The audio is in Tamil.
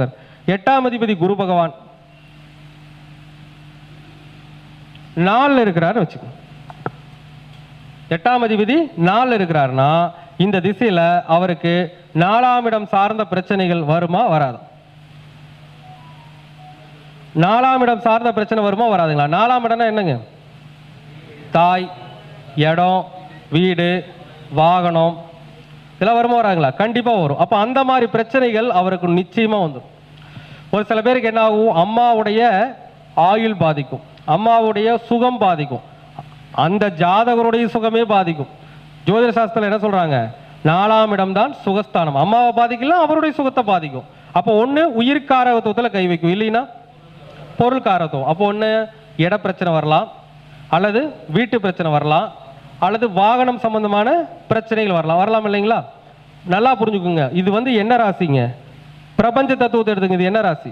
சார். எட்டாம் அதிபதி குரு பகவான். நாலில் இருக்கிறாருன்னு வச்சுக்கோ எட்டாம் அதிபதி நாலில் இருக்கிறாருன்னா இந்த திசையில் அவருக்கு நாலாம் இடம் சார்ந்த பிரச்சனைகள் வருமா வராதா? நாலாம் இடம் சார்ந்த பிரச்சனை வருமா வராதுங்களா? நாலாம் இடம்னா என்னங்க? தாய் இடம் வீடு வாகனம் இதெல்லாம் வருமா வராங்களா? கண்டிப்பாக வரும். அப்போ அந்த மாதிரி பிரச்சனைகள் அவருக்கு நிச்சயமாக வந்துடும். ஒரு சில பேருக்கு என்ன ஆகும்? அம்மாவுடைய ஆயுள் பாதிக்கும். அம்மாவுடைய சுகம் பாதிக்கும். அந்த ஜாதகருடைய சுகமே பாதிக்கும். ஜோதிட சாஸ்திரத்தில் என்ன சொல்கிறாங்க நாலாம் இடம்தான் சுகஸ்தானம். அம்மாவை பாதிக்கலாம் அவருடைய சுகத்தை பாதிக்கும். அப்போ ஒன்று உயிர்காரகத்துவத்தில் கை வைக்கும். இல்லைன்னா பொருள் காரத்துவம் அப்போ ஒன்று இட பிரச்சனை வரலாம். அல்லது வீட்டு பிரச்சனை வரலாம். அல்லது வாகனம் சம்பந்தமான பிரச்சனைகள் வரலாம். வரலாம் இல்லைங்களா? நல்லா புரிஞ்சுக்குங்க. இது வந்து என்ன ராசிங்க? பிரபஞ்ச தத்துவத்தை எடுத்துங்க இது என்ன ராசி?